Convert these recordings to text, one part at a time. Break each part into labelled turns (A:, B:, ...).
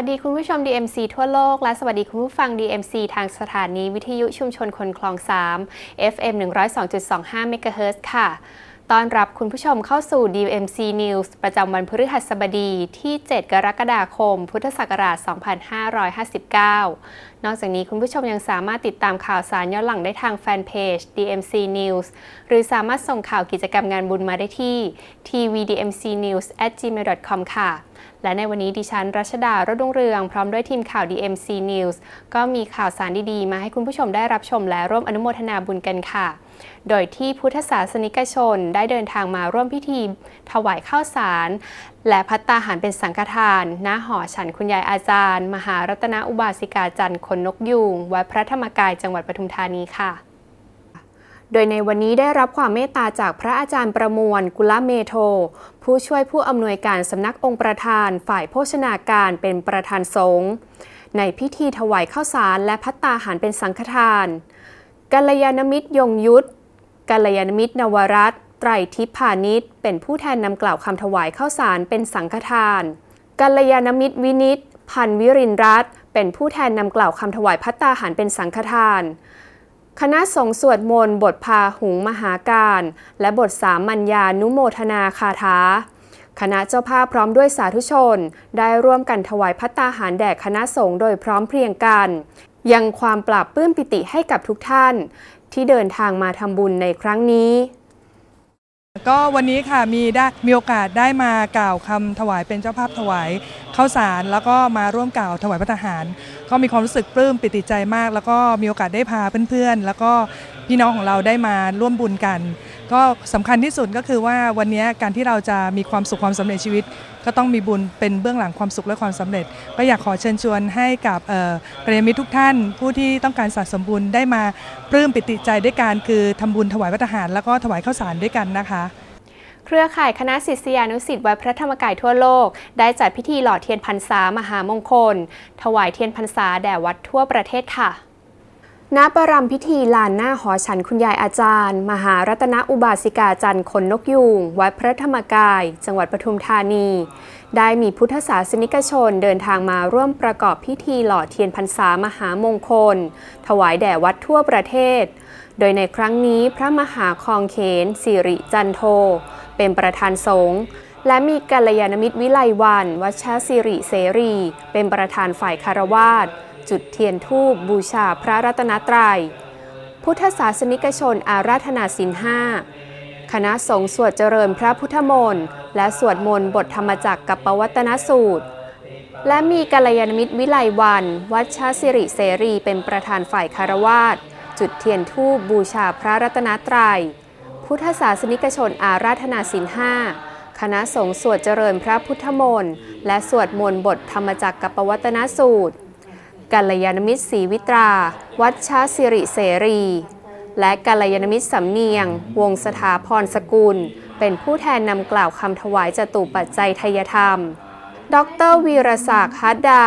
A: สวัสดีคุณผู้ชม DMC ทั่วโลก และสวัสดีคุณผู้ฟัง DMC ทางสถานีวิทยุชุมชนคนคลอง 3 FM 102.25 MHz ค่ะต้อนรับคุณผู้ชมเข้าสู่ DMC News ประจำวันพฤหัสบดีที่ 7 กรกฎาคม พุทธศักราช 2559 นอกจากนี้คุณผู้ชมยังสามารถติดตามข่าวสารย้อนหลังได้ทางแฟนเพจ DMC News หรือสามารถส่งข่าวกิจกรรมงานบุญมาได้ที่ tvdmcnews@gmail.com ค่ะ และในวันนี้ดิฉันรัชดารดวงเรือง พร้อมด้วยทีมข่าว DMC News ก็มีข่าวสารดี ๆ มาให้คุณผู้ชมได้รับชมและร่วมอนุโมทนาบุญกันค่ะ โดยที่พุทธศาสนิกชนได้เดินทางมาร่วมพิธี ถวายข้าวสาร และพัตตาหารเป็นสังฆทานณหอฉันคุณยายอาจารย์ มหารัตนอุบาสิกาจันทร์คนนกยูงวัดพระธรรมกายจังหวัดปทุมธานีค่ะ โดยในวันนี้ได้รับความเมตตาจากพระอาจารย์ประมวล กุลเมโท ผู้ช่วยผู้อำนวยการสำนักองค์ประธานฝ่ายโภชนาการเป็นประธานสงฆ์ในพิธีถวายข้าวสารและพัตตาหารเป็นสังฆทานกัลยาณมิตรยงยุทธกัลยาณมิตรนวรัตไตรทิพานิชเป็นผู้แทนนำกล่าวคำถวายข้าวสารเป็นสังฆทานกัลยาณมิตรวินิตพันวิรินรัตเป็นผู้แทนนำกล่าวคำถวายพัตตาหารเป็นสังฆทาน คณะสงฆ์สวดมนต์บทพาหุงมหาการ และบทสามัญญานุโมทนาคาถาคณะเจ้าภาพพร้อมด้วยสาธุชน ได้ร่วมกันถวายพัตตาหารแด่คณะสงฆ์โดยพร้อมเพรียงกัน ยังความปราบปื้มปิติให้กับทุกท่าน ที่เดินทางมาทำบุญในครั้งนี้
B: ก็วันนี้ค่ะมีได้มีโอกาสได้มากล่าวคำถวายเป็นเจ้าภาพถวายข้าวสาร แล้วก็มาร่วมกล่าวถวายพระทหาร ก็มีความรู้สึกปลื้มปิติใจมาก แล้วก็มีโอกาสได้พาเพื่อนๆ แล้วก็พี่น้องของเราได้มาร่วมบุญกัน ก็สำคัญที่สุดก็คือว่าวันนี้การที่เราจะมีความสุขความสำเร็จชีวิต ก็ต้องมีบุญเป็นเบื้องหลังความสุขและความสำเร็จ ก็อยากขอเชิญชวนให้กับเอ่อกัลยมิตรทุกท่าน ผู้ที่ต้องการสะสมบุญได้มาปลื้มปิติใจด้วยการคือทำบุญถวายพระทหาร แล้วก็ถวายข้าวสารด้วยกันนะคะ
A: เครือข่ายคณะศิษยานุศิษย์วัดพระธรรมกายทั่วโลก ได้จัดพิธีหล่อเทียนพรรษามหามงคล ถวายเทียนพรรษาแด่วัดทั่วประเทศค่ะ ณประรำพิธีลานหน้าหอฉันคุณยายอาจารย์ มหารัตนอุบาสิกาจันทร์คนนกยูงวัดพระธรรมกาย จังหวัดปทุมธานี ได้มีพุทธศาสนิกชนเดินทางมาร่วมประกอบพิธีหล่อเทียนพรรษามหามงคล ถวายแด่วัดทั่วประเทศ โดยในครั้งนี้พระมหาคองเขนสิริจันโท เป็นประธานสงฆ์และมีกัลยาณมิตรวิไลวันวัชชสิริเสรี เป็นประธานฝ่ายคารวาส จุดเทียนทูปบูชาพระรัตนตรยัย พุทธศาสนิกชนอาราธนาศีลห้าคณะสงฆ์สวดเจริญพระพุทธมนต์และสวดมนต์บทธรรมจักรกับปวัตนสูตร และมีกัลยาณมิตรวิไลวัน วัชสิริเสรีเป็นประธานฝ่ายคารวาสจุดเทียนทูปบูชาพระรัตนตรยัย พุทธศาสนิกชนอาราธนาศีลห้าคณะสงฆ์สวดเจริญพระพุทธมนต์และสวดมนต์บทธรรมจักรกับปวัตนสูตร กัลยาณมิตรศรีวิตรา วัชชาสิริเสรี และกัลยาณมิตรสำเนียง วงสถาพรสกุล เป็นผู้แทนนำกล่าวคำถวายจตุปัจจัยทยธรรม ดรวีรศักดิ์ฮัดดา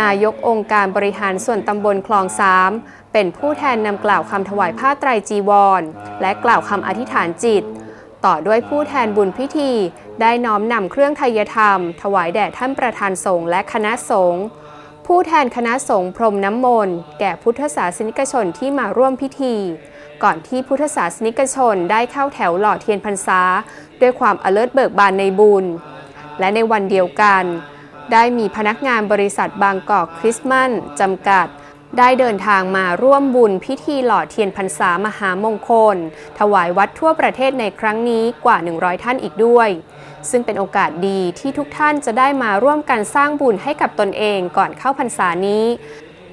A: นายกองค์การบริหารส่วนตำบลคลองสามเป็นผู้แทนนำกล่าวคำถวายผ้าไตรจีวร และกล่าวคำอธิษฐานจิต ต่อด้วยผู้แทนบุญพิธี ได้น้อมนำเครื่องไทยธรรม ถวายแด่ท่านประธานสงฆ์และคณะสงฆ์ ผู้แทนคณะสงฆ์พรมน้ำมนต์แก่พุทธศาสนิกชนที่มาร่วมพิธี ก่อนที่พุทธศาสนิกชนได้เข้าแถวหล่อเทียนพรรษา ด้วยความอเลิศเบิกบานในบุญ และในวันเดียวกัน ได้มีพนักงานบริษัทบางกอกคริสต์มาสจำกัดได้เดินทางมาร่วมบุญพิธีหล่อเทียนพรรษามหามงคล ถวายวัดทั่วประเทศในครั้งนี้กว่า 100 ท่านอีกด้วย ซึ่งเป็นโอกาสดีที่ทุกท่านจะได้มาร่วมกันสร้างบุญให้กับตนเองก่อนเข้าพรรษานี้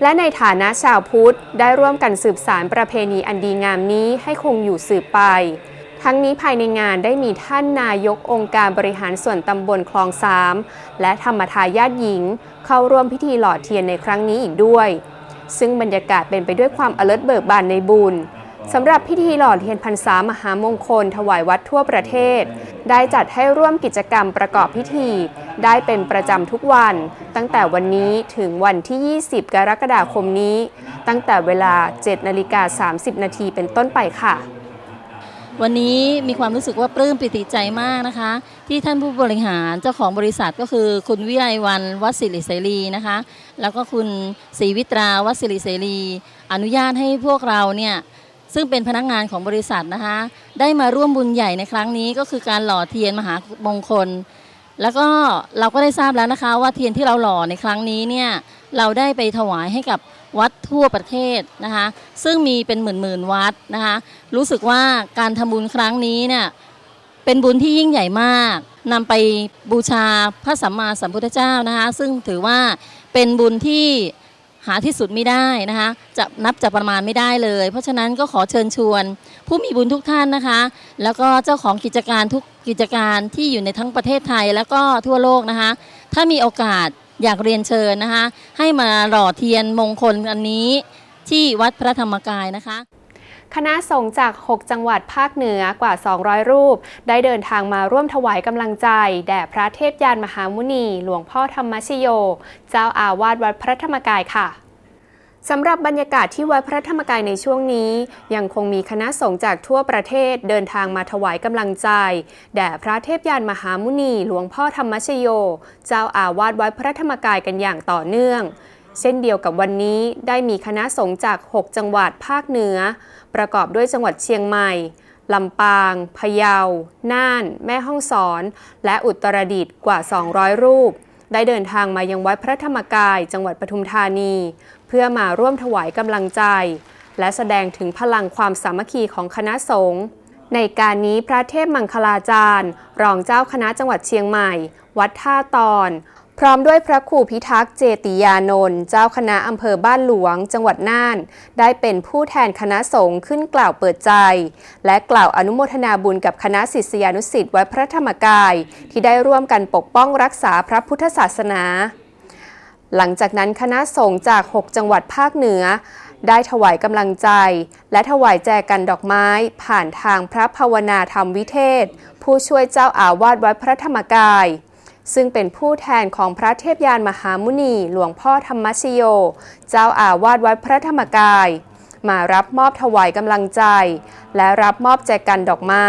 A: และในฐานะชาวพุทธ ได้ร่วมกันสืบสารประเพณีอันดีงามนี้ให้คงอยู่สืบไป ทั้งนี้ภายในงานได้มีท่านนายกองค์การบริหารส่วนตำบลคลองสามและธรรมทายาทหญิง เข้าร่วมพิธีหล่อเทียนในครั้งนี้อีกด้วย ซึ่งบรรยากาศเป็นไปด้วยความอเลิศเบิกบานในบุญ สำหรับพิธีหล่อเทียนพรรษามหามงคล ถวายวัดทั่วประเทศ ได้จัดให้ร่วมกิจกรรมประกอบพิธี ได้เป็นประจำทุกวัน ตั้งแต่วันนี้ถึงวันที่ 20 กรกฎาคมนี้ ตั้งแต่เวลา 7นาฬิกา30 นาทีเป็นต้นไปค่ะ
C: วันนี้มีความรู้สึกว่าปลื้มปิติใจมากนะคะ ที่ท่านผู้บริหารเจ้าของบริษัทก็คือคุณวิไลวันวัดศิริเสรีนะคะ แล้วก็คุณศรีวิตราวัดศิริเสรี อนุญาตให้พวกเราเนี่ย ซึ่งเป็นพนักงานของบริษัทนะคะ ได้มาร่วมบุญใหญ่ในครั้งนี้ก็คือการหล่อเทียนมหามงคล แล้วก็เราก็ได้ทราบแล้วนะคะ ว่าเทียนที่เราหล่อในครั้งนี้เนี่ยเราได้ไปถวายให้กับวัดทั่วประเทศนะคะ ซึ่งมีเป็นหมื่นๆวัดนะคะ รู้สึกว่าการทำบุญครั้งนี้เนี่ยเป็นบุญที่ยิ่งใหญ่มากนำไปบูชาพระสัมมาสัมพุทธเจ้านะคะ ซึ่งถือว่าเป็นบุญที่ หาที่สุดไม่ได้นะคะจะนับจะประมาณไม่ได้เลย เพราะฉะนั้นก็ขอเชิญชวน ผู้มีบุญทุกท่านนะคะ แล้วก็เจ้าของกิจการทุกกิจการที่อยู่ในทั้งประเทศไทยแล้วก็ทั่วโลกนะคะ ถ้ามีโอกาสอยากเรียนเชิญนะคะ ให้มาหล่อเทียนมงคลอันนี้ที่วัดพระธรรมกายนะคะ
A: คณะสงฆ์จาก 6 จังหวัดภาคเหนือกว่า 200 รูป ได้เดินทางมาร่วมถวายกำลังใจ แด่พระเทพยานมหามุนี หลวงพ่อธรรมชโย เจ้าอาวาสวัดพระธรรมกายค่ะสำหรับบรรยากาศที่วัดพระธรรมกายในช่วงนี้ ยังคงมีคณะสงฆ์จากทั่วประเทศเดินทางมาถวายกำลังใจ แด่พระเทพยานมหามุนี หลวงพ่อธรรมชโย เจ้าอาวาสวัดพระธรรมกายกันอย่างต่อเนื่อง เช่นเดียวกับวันนี้ได้มีคณะสงฆ์จาก 6 จังหวัดภาคเหนือ ประกอบด้วยจังหวัดเชียงใหม่ลำปาง พะเยา น่าน แม่ฮ่องสอน และอุตรดิตถ์กว่า 200 รูป ได้เดินทางมายังวัดพระธรรมกาย จังหวัดปทุมธานี เพื่อมาร่วมถวายกำลังใจ และแสดงถึงพลังความสามัคคีของคณะสงฆ์ ในการนี้พระเทพมังคลาจารย์ รองเจ้าคณะจังหวัดเชียงใหม่ วัดท่าตอน พร้อมด้วยพระครูพิทักษ์เจติยานนท์เจ้าคณะอำเภอบ้านหลวง จังหวัดน่าน ได้เป็นผู้แทนคณะสงฆ์ขึ้นกล่าวเปิดใจ และกล่าวอนุโมทนาบุญกับคณะศิษยานุศิษย์วัดพระธรรมกาย ที่ได้ร่วมกันปกป้องรักษาพระพุทธศาสนา หลังจากนั้นคณะสงฆ์จาก 6 จังหวัดภาคเหนือ ได้ถวายกำลังใจ และถวายแจกันดอกไม้ ผ่านทางพระภาวนาธรรมวิเทศ ผู้ช่วยเจ้าอาวาสวัดพระธรรมกาย ซึ่งเป็นผู้แทนของพระเทพยานมหามุนีหลวงพ่อธรรมชโย เจ้าอาวาสวัดพระธรรมกาย มารับมอบถวายกำลังใจ และรับมอบแจกันดอกไม้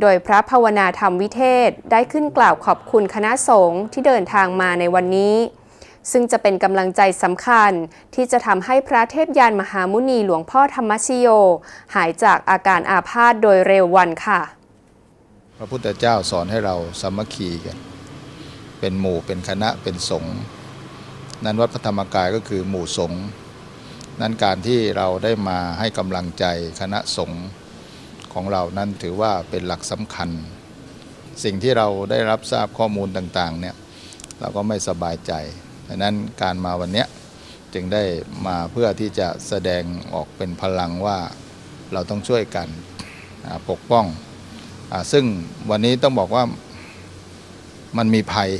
A: โดยพระภาวนาธรรมวิเทศได้ขึ้นกล่าวขอบคุณคณะสงฆ์ที่เดินทางมาในวันนี้ ซึ่งจะเป็นกำลังใจสำคัญที่จะทำให้พระเทพยานมหามุนีหลวงพ่อธรรมชโย หายจากอาการอาพาธโดยเร็ววันค่ะ
D: พระพุทธเจ้าสอนให้เราสามัคคีกัน เป็นหมู่เป็นคณะเป็นสงฆ์นั้นวัดพระธรรมกายก็คือหมู่สงฆ์นั้นการที่เราได้มาให้กำลังใจคณะสงฆ์ของเรานั้นถือว่าเป็นหลักสำคัญ สิ่งที่เราได้รับทราบข้อมูลต่างๆเนี่ยเราก็ไม่สบายใจดังนั้นการมาวันนี้จึงได้มาเพื่อที่จะแสดงออกเป็นพลังว่าเราต้องช่วยกันปกป้องอซึ่งวันนี้ต้องบอกว่า มันมีภัย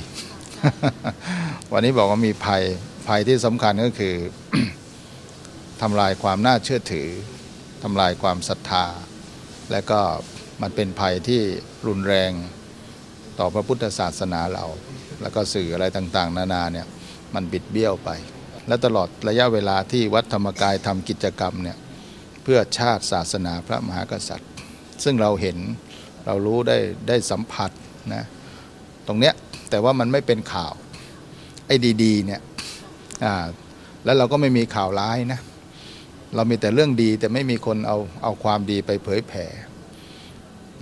D: วันนี้บอกว่ามีภัย ภัยที่สำคัญก็คือทำลายความน่าเชื่อถือทำลายความศรัทธา และก็มันเป็นภัยที่รุนแรงต่อพระพุทธศาสนาเรา แล้วก็สื่ออะไรต่างๆ นานาเนี่ยมันบิดเบี้ยวไป และตลอดระยะเวลาที่วัดธรรมกายทำกิจกรรมเนี่ยเพื่อชาติศาสนาพระมหากษัตริย์ ซึ่งเราเห็นเรารู้ได้ได้สัมผัสนะ ตรงเนี้ยแต่ว่ามันไม่เป็นข่าวไอ้ดีๆเนี่ยแล้วเราก็ไม่มีข่าวร้ายนะเรามีแต่เรื่องดีแต่ไม่มีคนเอาเอาความดีไปเผยแผ่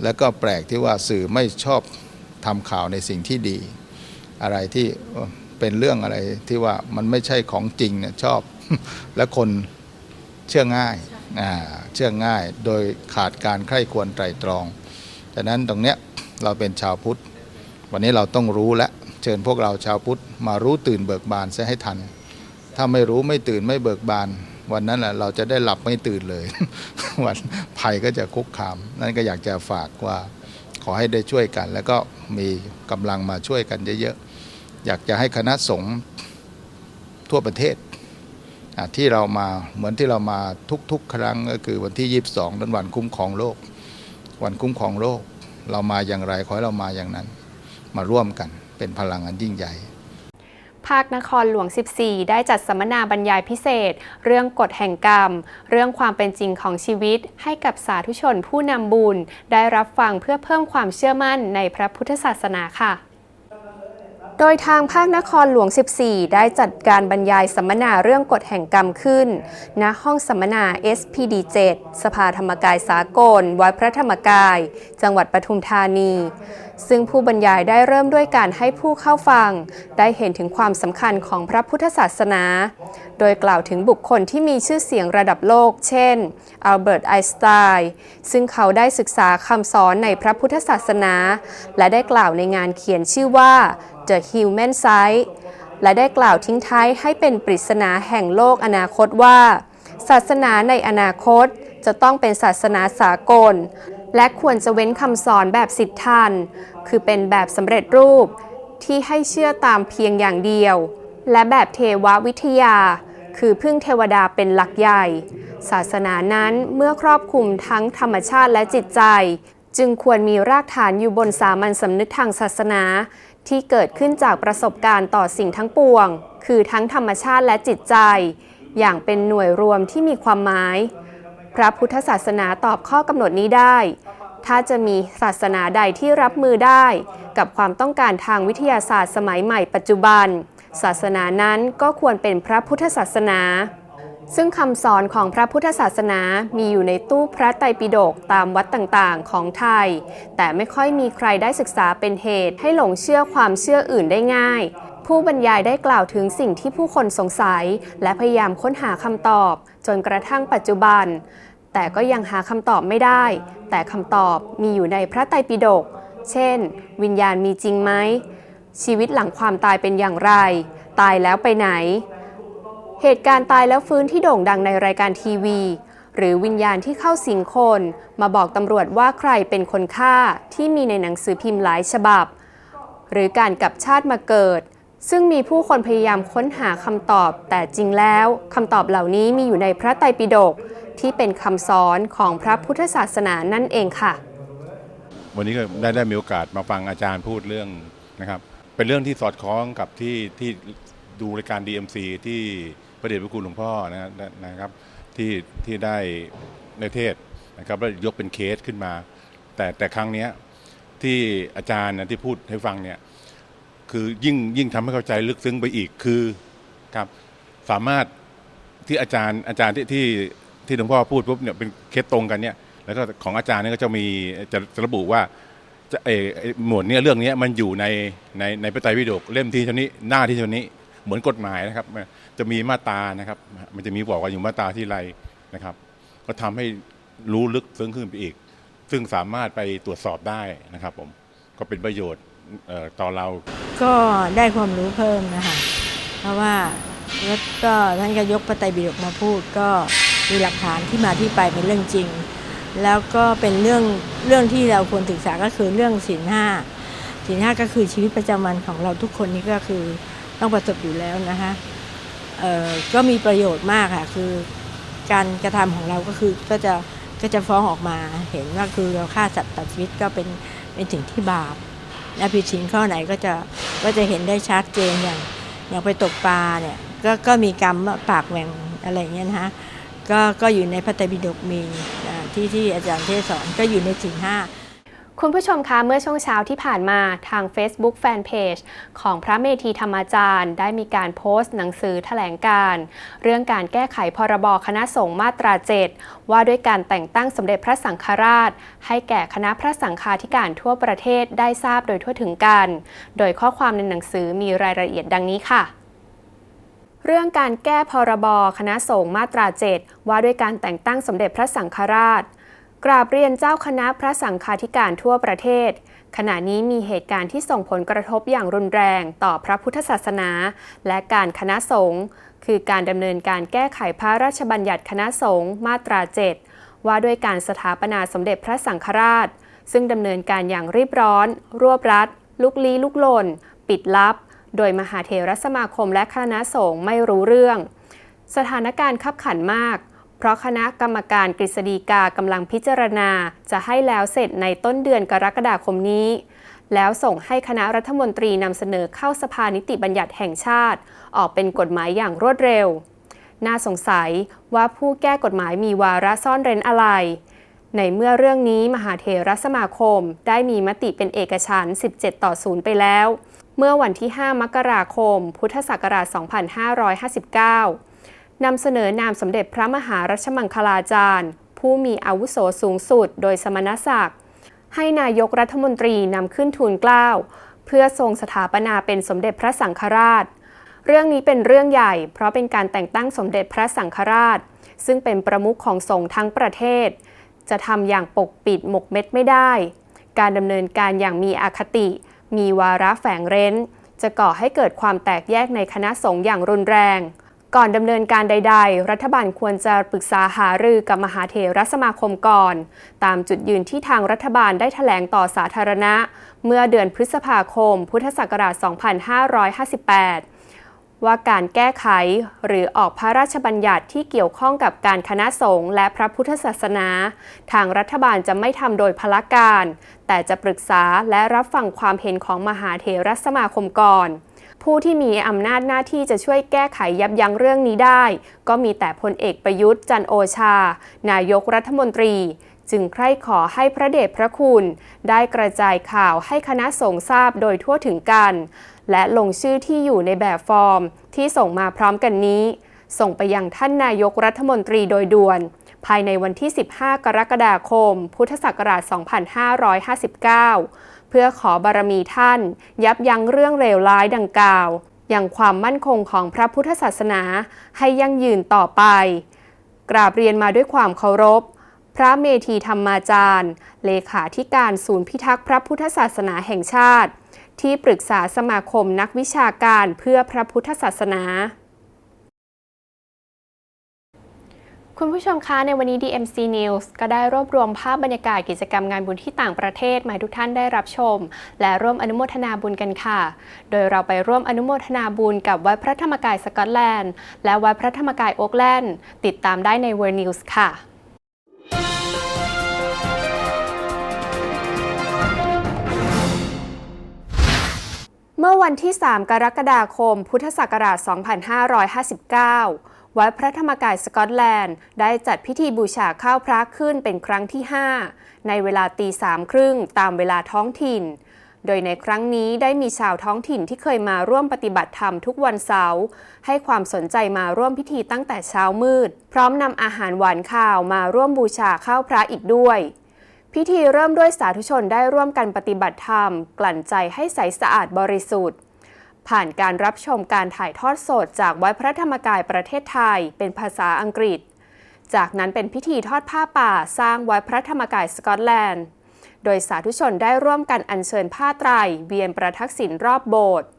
D: แล้วก็แปลกที่ว่าสื่อไม่ชอบทำข่าวในสิ่งที่ดี อะไรที่เป็นเรื่องอะไรที่ว่ามันไม่ใช่ของจริงเนี่ยชอบและคนเชื่อง่ายเชื่อง่ายโดยขาดการใคร่ควรไตรตรองดังนั้นตรงเนี้ยเราเป็นชาวพุทธ วันนี้เราต้องรู้และเชิญพวกเราชาวพุทธมารู้ตื่นเบิกบานซะให้ทัน ถ้าไม่รู้ไม่ตื่นไม่เบิกบาน วันนั้นแหละเราจะได้หลับไม่ตื่นเลย วันภัยก็จะคุกคาม นั่นก็อยากจะฝากว่าขอให้ได้ช่วยกัน แล้วก็มีกำลังมาช่วยกันเยอะๆ อยากจะให้คณะสงฆ์ทั่วประเทศที่เรามาเหมือนที่เรามาทุกๆ ครั้งก็คือวันที่ 22 นั้นวันคุ้มครองโลก วันคุ้มครองโลก เรามาอย่างไรขอให้เรามาอย่างนั้น มาร่วมกัน เป็นพลังอันยิ่งใหญ่
A: ภาคนครหลวง 14 ได้จัดสัมมนาบรรยายพิเศษ เรื่องกฎแห่งกรรม เรื่องความเป็นจริงของชีวิต ให้กับสาธุชนผู้นำบุญ ได้รับฟังเพื่อเพิ่มความเชื่อมั่นในพระพุทธศาสนาค่ะ ดยทางภาคนครหลวง 14 ได้จัดการบรรยายสัมมนาเรื่องกฎแห่งกรรมขึ้น ณ ห้องสัมมนา SPD 7 สภาธรรมกายสากล วัดพระธรรมกาย จังหวัดปทุมธานี ซึ่งผู้บรรยายได้เริ่มด้วยการให้ผู้เข้าฟัง ได้เห็นถึงความสำคัญของพระพุทธศาสนา โดยกล่าวถึงบุคคลที่มีชื่อเสียงระดับโลก เช่น อัลเบิร์ต ไอน์สไตน์ ซึ่งเขาได้ศึกษาคำสอนในพระพุทธศาสนา และได้กล่าวในงานเขียนชื่อว่า The Human Side และได้กล่าวทิ้งท้ายให้เป็นปริศนาแห่งโลกอนาคตว่า ศาสนาในอนาคตจะต้องเป็นศาสนาสากล และควรจะเว้นคำสอนแบบสิทธันคือเป็นแบบสำเร็จรูปที่ให้เชื่อตามเพียงอย่างเดียว และแบบเทววิทยา คือพึ่งเทวดาเป็นหลักใหญ่ ศาสนานั้นเมื่อครอบคลุมทั้งธรรมชาติและจิตใจ จึงควรมีรากฐานอยู่บนสามัญสำนึกทางศาสนา ที่เกิดขึ้นจากประสบการณ์ต่อสิ่งทั้งปวง คือทั้งธรรมชาติและจิตใจ อย่างเป็นหน่วยรวมที่มีความหมาย พระพุทธศาสนาตอบข้อกำหนดนี้ได้ ถ้าจะมีศาสนาใดที่รับมือได้ กับความต้องการทางวิทยาศาสตร์สมัยใหม่ปัจจุบัน ศาสนานั้นก็ควรเป็นพระพุทธศาสนา ซึ่งคำสอนของพระพุทธศาสนามีอยู่ในตู้พระไตรปิฎกตามวัดต่างๆ ของไทย แต่ไม่ค่อยมีใครได้ศึกษาเป็นเหตุให้หลงเชื่อความเชื่ออื่นได้ง่าย ผู้บรรยายได้กล่าวถึงสิ่งที่ผู้คนสงสัย และพยายามค้นหาคำตอบ จนกระทั่งปัจจุบัน แต่ก็ยังหาคำตอบไม่ได้ แต่คำตอบมีอยู่ในพระไตรปิฎกเช่น วิญญาณมีจริงไหมชีวิตหลังความตายเป็นอย่างไร ตายแล้วไปไหน เหตุการณ์ตายแล้วฟื้นที่โด่งดังในรายการทีวี หรือวิญญาณที่เข้าสิงคน มาบอกตำรวจว่าใครเป็นคนฆ่าที่มีในหนังสือพิมพ์หลายฉบับ หรือการกลับชาติมาเกิด ซึ่งมีผู้คนพยายามค้นหาคำตอบ แต่จริงแล้วคำตอบเหล่านี้มีอยู่ในพระไตรปิฎกที่เป็นคำสอนของพระพุทธศาสนานั่นเองค่ะ
E: วันนี้ก็ได้ได้มีโอกาสมาฟังอาจารย์พูดเรื่องนะครับ เป็นเรื่องที่สอดคล้องกับที่ที่ดูรายการ DMC ที่ พระเดชพระคุณหลวงพ่อนะนะครับที่ที่ได้ในเทศนะครับแล้วยกเป็นเคสขึ้นมา แต่แต่ครั้งเนี้ยที่อาจารย์นะที่พูดให้ฟังเนี่ยคือยิ่งยิ่งทำให้เข้าใจลึกซึ้งไปอีกคือครับสามารถที่อาจารย์อาจารย์ที่ที่ที่หลวงพ่อพูดปุ๊บเนี่ยเป็นเคสตรงกันเนี่ยแล้วก็ของอาจารย์เนี่ยก็จะมีจะจะระบุว่าจะเออหมวดเนี้เรื่องนี้มันอยู่ในในในพระไตรปิฎกเล่มที่เท่านี้หน้าที่เท่านี้เหมือนกฎหมายนะครับ จะมีมาตานะครับ มันจะมีบอกว่าอยู่มาตาที่ไรนะครับ ก็ทำให้รู้ลึกซึ้งขึ้นไปอีก ซึ่งสามารถไปตรวจสอบได้นะครับผมก็เป็นประโยชน์ต่อเรา
F: ก็ได้ความรู้เพิ่มนะคะเพราะว่าแล้วก็ท่านก็ยกพระไตรปิฎกมาพูดก็มีหลักฐานที่มาที่ไปเป็นเรื่องจริง แล้วก็เป็นเรื่องเรื่องที่เราควรศึกษาก็คือเรื่องศีลห้าศีลห้าก็คือชีวิตประจำวันของเราทุกคนนี่ก็คือต้องประสบอยู่แล้วนะคะ ก็มีประโยชน์มากค่ะ คือการกระทำของเราก็คือก็จะก็จะฟ้องออกมาเห็นว่าคือเราฆ่าสัตว์ตัดชีวิตก็เป็นเป็นสิ่งที่บาปและผิดศีลข้อไหนก็จะก็จะเห็นได้ชัดเจนอย่างอย่างไปตกปลาเนี่ยก็ก็มีกรรมปากแหว่งอะไรเงี้ยนะคะก็ก็อยู่ในพระไตรปิฎกมีที่ที่อาจารย์เทศสอนก็อยู่ในศีลห้า
A: คุณผู้ชมคะเมื่อช่วงเช้าที่ผ่านมาทาง Facebook Fanpage ของพระเมธีธรรมาจารย์ ได้มีการโพสต์หนังสือแถลงการ เรื่องการแก้ไขพรบคณะสงฆ์มาตรา7ว่าด้วยการแต่งตั้งสมเด็จพระสังฆราช ให้แก่คณะพระสังฆาธิการทั่วประเทศได้ทราบโดยทั่วถึงกัน โดยข้อความในหนังสือมีรายละเอียดดังนี้ค่ะเรื่องการแก้พรบคณะสงฆ์มาตรา 7 ว่าด้วยการแต่งตั้งสมเด็จพระสังฆราช กราบเรียนเจ้าคณะพระสังฆาธิการทั่วประเทศ ขณะนี้มีเหตุการณ์ที่ส่งผลกระทบอย่างรุนแรงต่อพระพุทธศาสนา และการคณะสงฆ์คือการดำเนินการแก้ไขพระราชบัญญัติคณะสงฆ์มาตรา 7 ว่าด้วยการสถาปนาสมเด็จพระสังฆราช ซึ่งดำเนินการอย่างรีบร้อน รวบรัด ลุกลี้ลุกลน ปิดลับ โดยมหาเถรสมาคมและคณะสงฆ์ไม่รู้เรื่อง สถานการณ์ขับขันมาก เพราะคณะกรรมการกฤษฎีกากำลังพิจารณา จะให้แล้วเสร็จในต้นเดือนกรกฎาคมนี้ แล้วส่งให้คณะรัฐมนตรีนำเสนอเข้าสภานิติบัญญัติแห่งชาติ ออกเป็นกฎหมายอย่างรวดเร็ว น่าสงสัยว่าผู้แก้กฎหมายมีวาระซ่อนเร้นอะไร ในเมื่อเรื่องนี้มหาเถรสมาคมได้มีมติเป็นเอกฉันท์17 ต่อ 0 ไปแล้ว เมื่อวันที่ 5 มกราคม พุทธศักราช 2559 นำเสนอนามสมเด็จพระมหารัชมังคลาจารย์ ผู้มีอาวุโสสูงสุดโดยสมณศักดิ์ให้นายกรัฐมนตรีนำขึ้นทูลเกล้าเพื่อทรงสถาปนาเป็นสมเด็จพระสังฆราช เรื่องนี้เป็นเรื่องใหญ่ เพราะเป็นการแต่งตั้งสมเด็จพระสังฆราช ซึ่งเป็นประมุขของสงฆ์ทั้งประเทศ จะทำอย่างปกปิดหมกเม็ดไม่ได้ การดำเนินการอย่างมีอคติ มีวาระแฝงเร้น จะก่อให้เกิดความแตกแยกในคณะสงฆ์อย่างรุนแรง ก่อนดำเนินการใด ๆ รัฐบาลควรจะปรึกษาหารือกับมหาเถรสมาคมก่อน ตามจุดยืนที่ทางรัฐบาลได้แถลงต่อสาธารณะ เมื่อเดือนพฤษภาคม พุทธศักราช 2558 ว่าการแก้ไขหรือออกพระราชบัญญัติที่เกี่ยวข้องกับการคณะสงฆ์และพระพุทธศาสนา ทางรัฐบาลจะไม่ทำโดยพละการ แต่จะปรึกษาและรับฟังความเห็นของมหาเถรสมาคมก่อน ผู้ที่มีอำนาจหน้าที่จะช่วยแก้ไขยับยั้งเรื่องนี้ได้ ก็มีแต่พลเอกประยุทธ์จันโอชา นายกรัฐมนตรี จึงใคร่ขอให้พระเดชพระคุณ ได้กระจายข่าวให้คณะสงฆ์ทราบโดยทั่วถึงกัน และลงชื่อที่อยู่ในแบบฟอร์ม ที่ส่งมาพร้อมกันนี้ ส่งไปยังท่านนายกรัฐมนตรีโดยด่วน ภายในวันที่ 15 กรกฎาคม พุทธศักราช 2559 เพื่อขอบารมีท่าน ยับยั้งเรื่องเลวร้ายดังกล่าว อย่างความมั่นคงของพระพุทธศาสนาให้ยั่งยืนต่อไป กราบเรียนมาด้วยความเคารพ พระเมธีธรรมาจารย์ เลขาธิการศูนย์พิทักษ์พระพุทธศาสนาแห่งชาติ ที่ปรึกษาสมาคมนักวิชาการเพื่อพระพุทธศาสนา คุณผู้ชมคะในวันนี้ DMC News ก็ได้รวบรวมภาพบรรยากาศกิจกรรมงานบุญที่ต่างประเทศมาให้ทุกท่านได้รับชม และร่วมอนุโมทนาบุญกันค่ะ โดยเราไปร่วมอนุโมทนาบุญกับวัดพระธรรมกายสกอตแลนด์ และวัดพระธรรมกายโอ๊กแลนด์ ติดตามได้ใน World News ค่ะเมื่อวันที่ 3 กรกฎาคม พุทธศักราช 2559 วัดพระธรรมกายสกอตแลนด์ ได้จัดพิธีบูชาข้าวพระขึ้นเป็นครั้งที่ 5 ในเวลาตีสามครึ่งตามเวลาท้องถิ่น โดยในครั้งนี้ได้มีชาวท้องถิ่นที่เคยมาร่วมปฏิบัติธรรมทุกวันเสาร์ให้ความสนใจมาร่วมพิธีตั้งแต่เช้ามืด พร้อมนำอาหารหวานข้าวมาร่วมบูชาข้าวพระอีกด้วยพิธีเริ่มด้วยสาธุชนได้ร่วมกันปฏิบัติธรรม กลั่นใจให้ใสสะอาดบริสุทธิ์ ผ่านการรับชมการถ่ายทอดสดจากวัดพระธรรมกายประเทศไทย เป็นภาษาอังกฤษ จากนั้นเป็นพิธีทอดผ้าป่าสร้างวัดพระธรรมกายสกอตแลนด์ โดยสาธุชนได้ร่วมกันอัญเชิญผ้าไตรเวียนประทักษิณรอบโบสถ์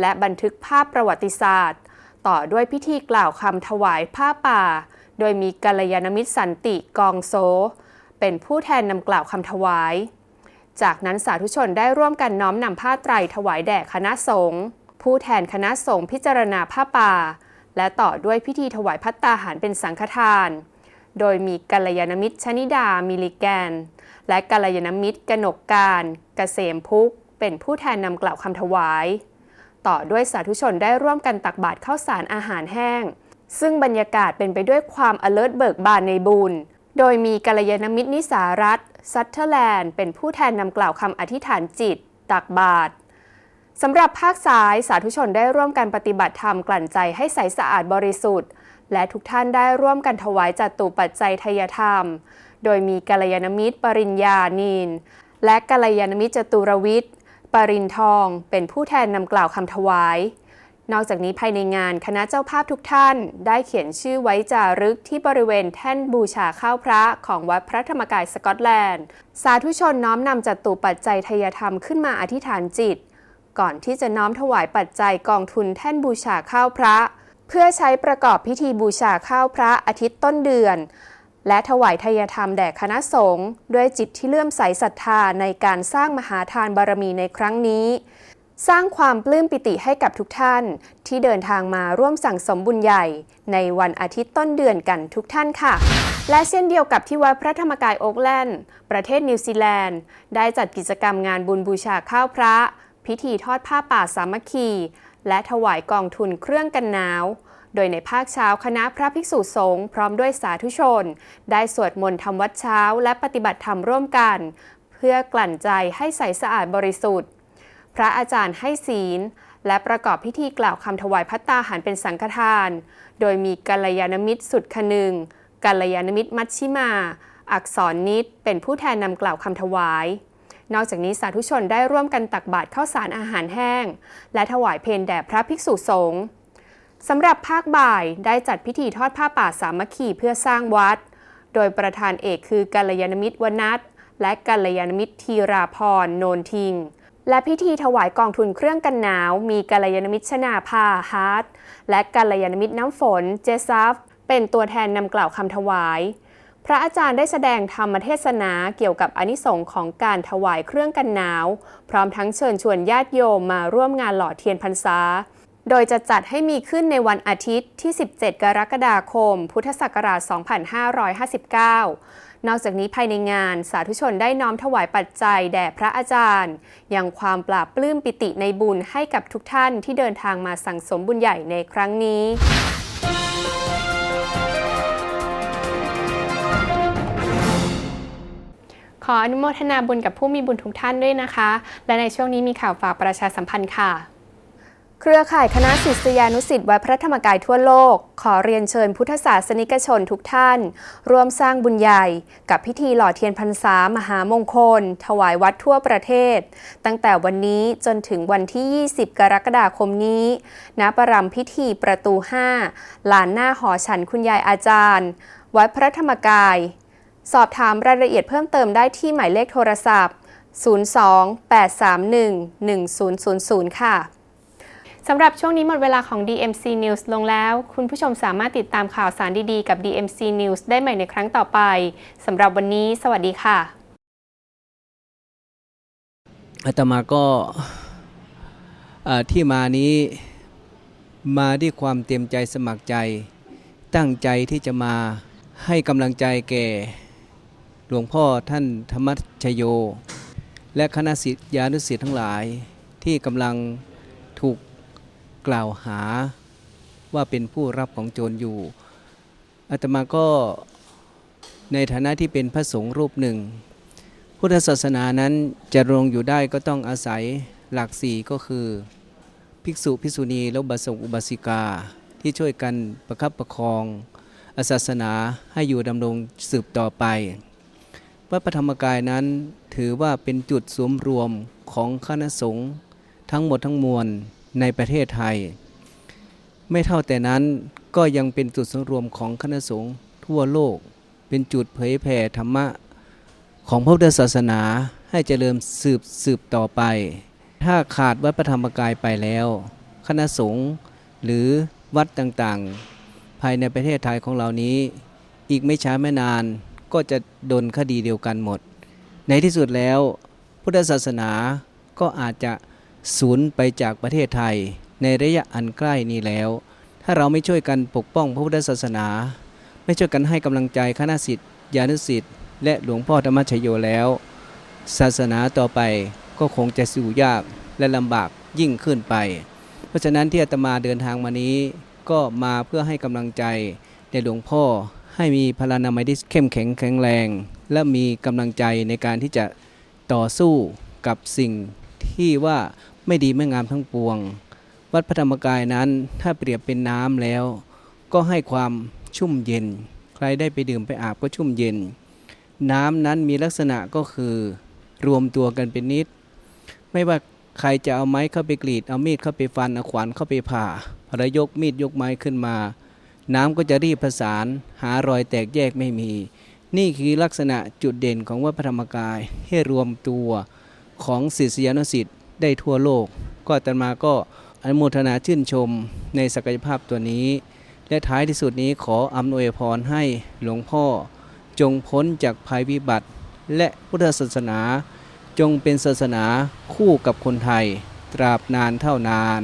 A: และบันทึกภาพประวัติศาสตร์ ต่อด้วยพิธีกล่าวคำถวายผ้าป่า โดยมีกัลยาณมิตรสันติกองโซ เป็นผู้แทนนำกล่าวคำถวาย จากนั้นสาธุชนได้ร่วมกันน้อมนำผ้าไตรถวายแด่คณะสงฆ์ผู้แทนคณะสงฆ์พิจารณาผ้าป่า และต่อด้วยพิธีถวายพัตตาหารเป็นสังฆทาน โดยมีกัลยาณมิตรชนิดามิลิแกน และกัลยาณมิตรกนกการกเกษมพุก เป็นผู้แทนนำกล่าวคำถวาย ต่อด้วยสาธุชนได้ร่วมกันตักบาตรข้าวสารอาหารแห้ง ซึ่งบรรยากาศเป็นไปด้วยความ alert เบิกบานในบุญโดยมีกัลยาณมิตรนิสารัต ซัตเทอร์แลนด์ เป็นผู้แทนนำกล่าวคำอธิษฐานจิต ตักบาตรสำหรับภาคซ้ายสาธุชนได้ร่วมกันปฏิบัติธรรมกลั่นใจให้ใสสะอาดบริสุทธิ์ และทุกท่านได้ร่วมกันถวายจัตุปัจจัยทยธรรม โดยมีกัลยาณมิตร ปริญญานีน และกัลยาณมิตรจตุรวิทย์ ปรินทอง เป็นผู้แทนนำกล่าวคำถวาย นอกจากนี้ภายในงานคณะเจ้าภาพทุกท่าน ได้เขียนชื่อไว้จารึกที่บริเวณแท่นบูชาข้าวพระของวัดพระธรรมกายสกอตแลนด์ สาธุชนน้อมนำจัตุปัจจัยทยธรรมขึ้นมาอธิษฐานจิต ก่อนที่จะน้อมถวายปัจจัยกองทุนแท่นบูชาข้าวพระ เพื่อใช้ประกอบพิธีบูชาข้าวพระอาทิตย์ต้นเดือน และถวายทายธรรมแด่คณะสงฆ์ด้วยจิตที่เลื่อมใสศรัทธาในการสร้างมหาทานบารมีในครั้งนี้ สร้างความปลื้มปิติให้กับทุกท่าน ที่เดินทางมาร่วมสั่งสมบุญใหญ่ ในวันอาทิตย์ต้นเดือนกันทุกท่านค่ะ และเช่นเดียวกับที่วัดพระธรรมกายโอ๊กแลนด์ ประเทศนิวซีแลนด์ ได้จัดกิจกรรมงานบุญบูชาข้าวพระ พิธีทอดผ้าป่าสามัคคี และถวายกองทุนเครื่องกันหนาว โดยในภาคเช้าคณะพระภิกษุสงฆ์พร้อมด้วยสาธุชน ได้สวดมนต์ทำวัดเช้า และปฏิบัติธรรมร่วมกัน เพื่อกลั่นใจให้ใสสะอาดบริสุทธิ์ พระอาจารย์ให้ศีล และประกอบพิธีกล่าวคำถวายพัตตาหารเป็นสังฆทาน โดยมีกัลยาณมิตรสุดคนึง กัลยาณมิตรมัชชิมา อักษรนิดเป็นผู้แทนนำกล่าวคำถวาย นอกจากนี้สาธุชนได้ร่วมกันตักบาตรข้าวสารอาหารแห้ง และถวายเพลแด่พระภิกษุสงฆ์สำหรับภาคบ่ายได้จัดพิธีทอดผ้าป่าสามัคคีเพื่อสร้างวัด โดยประธานเอกคือกัลยาณมิตรวนัทและกัลยาณมิตรธีราพรโนนทิง และพิธีถวายกองทุนเครื่องกันหนาว มีกัลยาณมิตรชนาภาฮาร์ดและกัลยาณมิตรน้ำฝนเจซัฟเป็นตัวแทนนำกล่าวคำถวาย พระอาจารย์ได้แสดงธรรมเทศนาเกี่ยวกับอนิสงค์ของการถวายเครื่องกันหนาว พร้อมทั้งเชิญชวนญาติโยมมาร่วมงานหล่อเทียนพรรษา โดยจะจัดให้มีขึ้นในวันอาทิตย์ที่ 17 กรกฎาคม พุทธศักราช 2559 นอกจากนี้ภายในงานสาธุชนได้น้อมถวายปัจจัยแด่พระอาจารย์ยังความปราบปลื้มปิติในบุญให้กับทุกท่านที่เดินทางมาสั่งสมบุญใหญ่ในครั้งนี้ขออนุโมทนาบุญกับผู้มีบุญทุกท่านด้วยนะคะ และในช่วงนี้มีข่าวฝากประชาสัมพันธ์ค่ะ เครือข่ายคณะศิษยานุศิษย์วัดพระธรรมกายทั่วโลก ขอเรียนเชิญพุทธศาสนิกชนทุกท่าน ร่วมสร้างบุญใหญ่ กับพิธีหล่อเทียนพรรษามหามงคล ถวายวัดทั่วประเทศ ตั้งแต่วันนี้จนถึงวันที่ 20 กรกฎาคมนี้ ณประรำพิธีประตู5ลานหน้าหอฉันคุณยายอาจารย์ วัดพระธรรมกาย สอบถามรายละเอียดเพิ่มเติมได้ที่หมายเลขโทรศัพท์ 02-831-1000 ค่ะ สำหรับช่วงนี้หมดเวลาของ DMC News ลงแล้ว คุณผู้ชมสามารถติดตามข่าวสารดีๆ กับ DMC News ได้ใหม่ในครั้งต่อไป สำหรับวันนี้ สวัสดีค่ะ
G: อาตมาก็ที่มานี้มาด้วยความเต็มใจสมัครใจ ตั้งใจที่จะมาให้กำลังใจแก่หลวงพ่อท่านธรรมชโย และคณะศิษยานุศิษย์ทั้งหลายที่กำลัง กล่าวหาว่าเป็นผู้รับของโจรอยู่อาตมาก็ในฐานะที่เป็นพระสงฆ์รูปหนึ่ง พุทธศาสนานั้นจะรงอยู่ได้ก็ต้องอาศัยหลักสี่ก็คือ ภิกษุภิกษุณีและอุบาสกอุบาสิกาที่ช่วยกันประคับประคองศาสนาให้อยู่ดำรงสืบต่อไปวัดพระธรรมกายนั้นถือว่าเป็นจุดสวมรวมของคณะสงฆ์ทั้งหมดทั้งมวล ในประเทศไทย ไม่เท่าแต่นั้นก็ยังเป็นจุดสวมรวมของคณะสงฆ์ทั่วโลก เป็นจุดเผยแผ่ธรรมะของพระพุทธศาสนาให้เจริญสืบสืบต่อไป ถ้าขาดวัดพระธรรมกายไปแล้ว คณะสงฆ์หรือวัดต่างๆ ภายในประเทศไทยของเรานี้ อีกไม่ช้าไม่นานก็จะโดนคดีเดียวกันหมด ในที่สุดแล้ว พุทธศาสนาก็อาจจะ สูญไปจากประเทศไทย ในระยะอันใกล้นี้แล้ว ถ้าเราไม่ช่วยกันปกป้องพระพุทธศาสนา ไม่ช่วยกันให้กำลังใจคณะสิทธิยานุสิทธิ์และหลวงพ่อธรรมชโยแล้ว ศาสนาต่อไปก็คงจะสู่ยากและลำบากยิ่งขึ้นไป เพราะฉะนั้นที่อาตมาเดินทางมานี้ก็มาเพื่อให้กำลังใจในหลวงพ่อให้มีพลานามัยที่เข้มแข็งแข็งแรง และมีกำลังใจในการที่จะต่อสู้กับสิ่งที่ว่า ไม่ดีไม่งามทั้งปวง วัดพระธรรมกายนั้นถ้าเปรียบเป็นน้ำแล้ว ก็ให้ความชุ่มเย็น ใครได้ไปดื่มไปอาบก็ชุ่มเย็น น้ำนั้นมีลักษณะก็คือรวมตัวกันเป็นนิด ไม่ว่าใครจะเอาไม้เข้าไปกรีด เอามีดเข้าไปฟันเอาขวานเข้าไปผ่าพระยกมีดยกไม้ขึ้นมา น้ำก็จะรีบประสาน หารอยแตกแยกไม่มี นี่คือลักษณะจุดเด่นของวัดพระธรรมกายให้รวมตัวของศิษยานุศิษย์ ได้ทั่วโลก ก็อาตมาก็อนุโมทนาชื่นชมในศักยภาพตัวนี้ และท้ายที่สุดนี้ขออำนวยพรให้หลวงพ่อจงพ้นจากภัยวิบัติ และพุทธศาสนาจงเป็นศาสนาคู่กับคนไทย ตราบนานเท่านาน